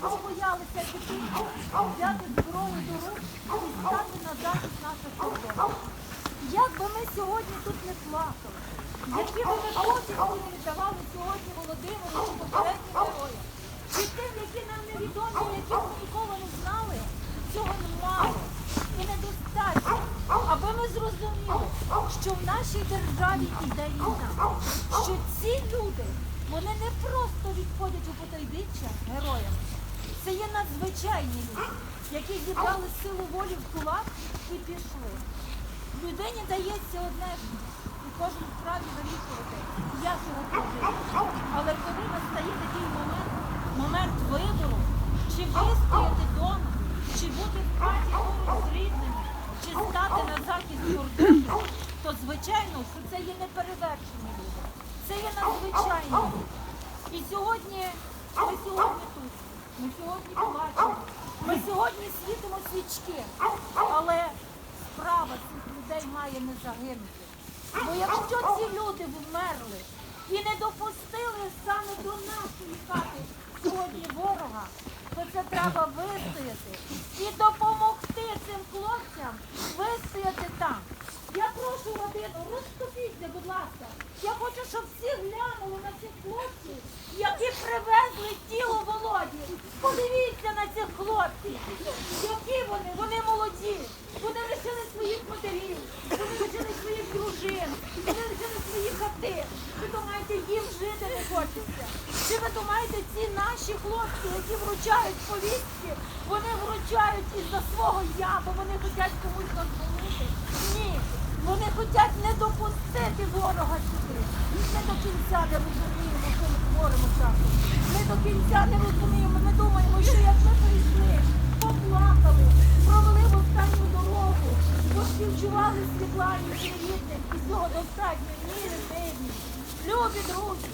побоялися піти, взяти зброю до і стати на захист наших кордонів. Як би ми сьогодні тут не плакали, які би ми почесті не віддавали сьогодні Володимиру чи героям, чи тим, які нам невідомі, які ми ніколи не знали, цього немало і недостатньо, аби ми зрозуміли, що в нашій державі іде війна, що ці люди, вони не просто відходять у потайбіччя героям, це є надзвичайні люди, які зібрали силу волі в кулак і пішли. Людині дається одне, і кожен вправі вирішувати, як його прожити. Але коли настає такий момент, момент вибору, чи вистояти вдома, чи бути в хаті поруч з рідними, чи стати на захист кордону, то звичайно, що це є неперевершені люди. Це є надзвичайні люди. І сьогодні ми сьогодні тут. Ми сьогодні плачемо. Ми сьогодні світимо свічки. Але справа цих людей має не загинути. Бо якщо ці люди вмерли і не допустили саме до нашої хати сьогодні ворога, то це треба вистояти і допомогти цим хлопцям вистояти там. Я прошу родину, розступіться, будь ласка. Я хочу, щоб всі глянули на цих хлопців, які привезли тіло Володі. Подивіться на цих хлопців. Які вони? Вони молоді. Вони лишили своїх матерів, вони лишили своїх дружин, вони лишили свої хати. Ви думаєте, їм жити не хочеться? Чи ви думаєте, ці наші хлопці, які вручають повістки, вони вручають із-за свого я, бо вони хочуть комусь дозволити? Ні. Вони хочуть не допустити ворога сюди. Ми до кінця не розуміємо, що ми творимо часом. Ми до кінця не розуміємо. Ми думаємо, що як ми прийшли, поплакали, провели в останню дорогу, поспівчували Світлані і рідним, і цього достатньо. Ні, не ні. Любі друзі,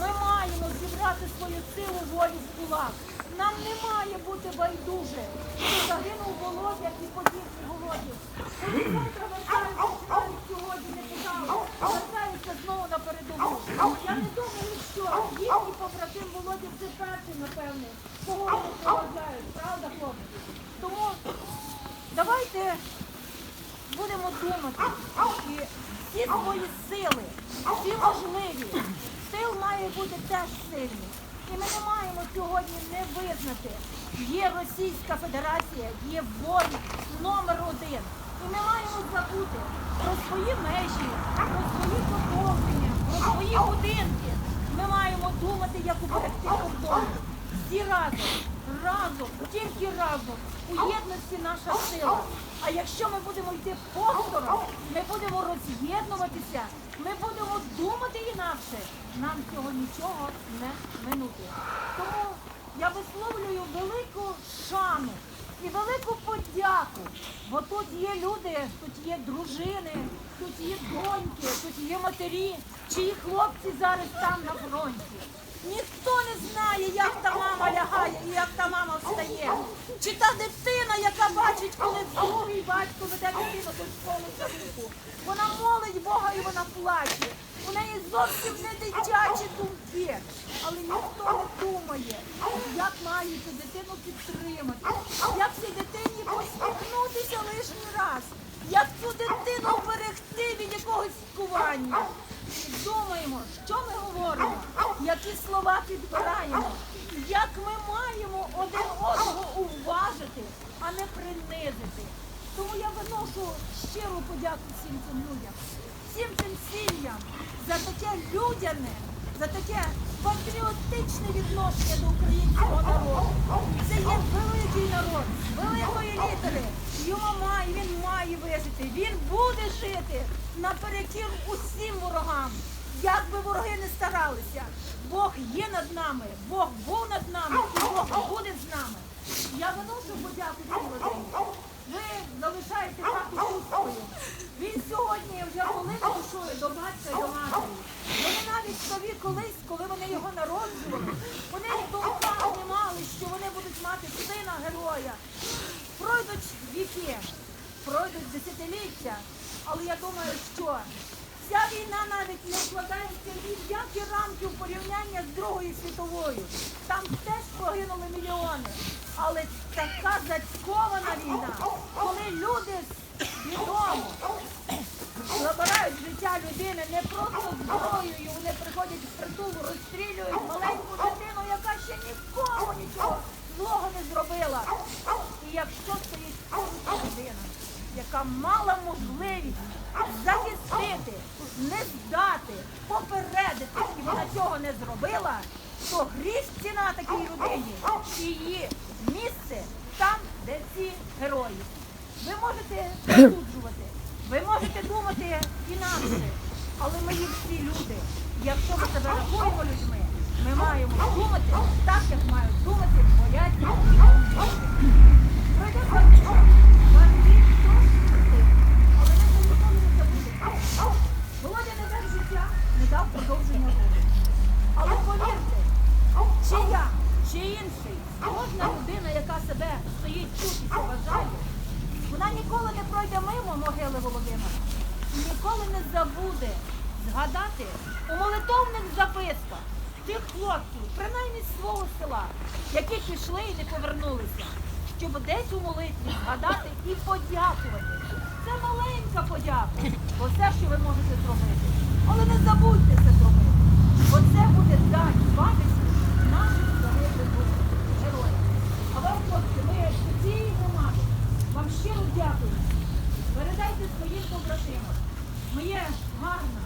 ми маємо зібрати свою силу волі в кулак. Нам не має бути байдуже, що загинув Володя і подібні голодів. Вони завтра вертаються, чи навіть сьогодні не казали, вертаються знову на передову. Я не думаю, що їхній побратим Володя це перший, напевне, кого вони проважають, правда, хлопці? Тому давайте будемо думати і всі свої сили, всі можливі. Сил має бути теж сильний. І ми не маємо сьогодні не визнати. Є Російська Федерація, є ворог номер один. І ми маємо забути про свої межі, про свої поповнення, про свої будинки. Ми маємо думати, як уберегти кордон. Всі разом, разом, тільки разом. У єдності наша сила. А якщо ми будемо йти посторонь, ми будемо роз'єднуватися, ми будемо думати інакше, нам цього нічого не минути. Тому я висловлюю велику шану і велику подяку, бо тут є люди, тут є дружини, тут є доньки, тут є матері, чиї хлопці зараз там на фронті. Ніхто не знає, як та мама лягає і як та мама встає. Чи та дитина, яка бачить, коли другий батько веде дитину до школи за руку. Вона молить Бога і вона плаче. Зовсім не дитячі думки. Але ніхто не думає, як має цю дитину підтримати, як цій дитині посміхнутися лишній раз, як цю дитину вберегти від якогось скування. Думаємо, що ми говоримо, які слова підбираємо, як ми маємо один одного уважити, а не принизити. Тому я виношу щиру подяку всім цим людям, всім цим сім'ям за таке людяне, за таке патріотичне відношення до українського народу. Це є великий народ, великої літери. Його має, він має вижити, він буде жити наперекір усім ворогам. Як би вороги не старалися, Бог є над нами, Бог був над нами і Бог буде з нами. Я виношу подяку родині. Ви залишаєте хату пустою. Він сьогодні вже великою душою до батька і до матері. Вони навіть собі колись, коли вони його народжували, вони в думках не мали, що вони будуть мати сина героя. Пройдуть віки, пройдуть десятиліття, але я думаю, що ця війна навіть не вкладається ні в які рамки в порівняння з Другою світовою. Там теж погинули мільйони. Але така зацькована війна, коли люди свідомо забирають життя людини не просто зброєю, вони приходять в притул, розстрілюють маленьку дитину, яка ще нікому нічого злого не зробила. І якщо стоїть кожна людина, яка мала можливість захистити, не здати, попередити, і вона цього не зробила, то гріх ціна такій людині її місце там, де ці герої. Ви можете засуджувати, ви можете думати інакше, але ми є всі люди. Якщо ми себе рахуємо людьми, ми маємо думати так, як мають думати бояться. Пройде ваш час, ваш вік трошки пустив, але ви це ніколи не забудете. Володя не дав життя, не дав продовження роду. Але повірте, чи я, чи інший, кожна людина, яка себе стоїть тут і це вважає, вона ніколи не пройде мимо могили Володимира. І ніколи не забуде згадати у молитовних записках тих хлопців, принаймні з свого села, які пішли і не повернулися, щоб десь у молитві згадати і подякувати. Це маленька подяка, бо все, що ви можете зробити. Але не забудьте це зробити. Бо це буде дань пам'яті наших загиблих героїв. А вам, хлопці, ми з цієї громади вам щиро дякуємо. Передайте своїм побратимам. Ми є гарна,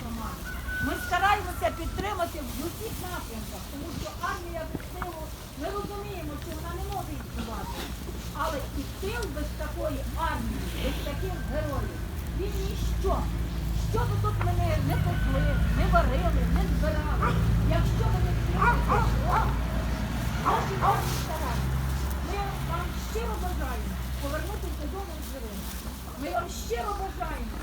громада. Ми стараємося підтримати в усіх напрямках, тому що армія без тилу, ми розуміємо, що вона не може існувати. Але і тил без такої армії, без таких героїв, він ніщо. Що би тут ми не, не пекли, не варили, не збирали, якщо ви не підтримуєте наші наші старання. Ми вам щиро бажаємо повернутися додому живими. Ми вам щиро бажаємо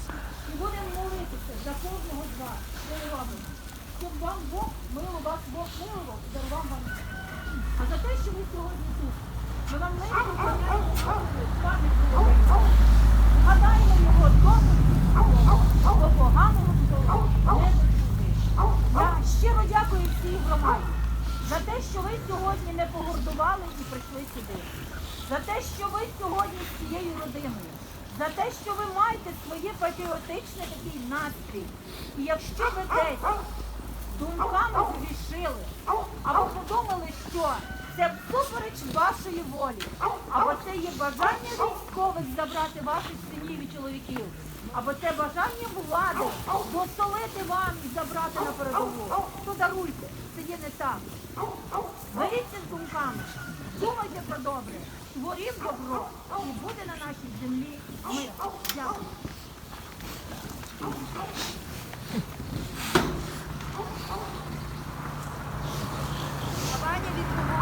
і будемо молитися за кожного з вас, ви. Щоб вам Бог мило вас, Бог милував, дарував вам. А за те, що ви сьогодні тут, ми вам не вклоняємо пам'ять. Гадаємо його добре, бо поганого не. Я щиро дякую всій громаді за те, що ви сьогодні не погордували і прийшли сюди. За те, що ви сьогодні з цією родиною. За те, що ви маєте своє патріотичне такий настрій. І якщо ви десь думками зрішили, або подумали, що це всупереч вашої волі, або це є бажання військових забрати ваших синів і чоловіків, або це бажання влади достолити вам і забрати на передову, то даруйте, не так. Боріться з думками, думайте про добре, творіть добро і буде на нашій землі мир. Дякую. Давайте відповідь.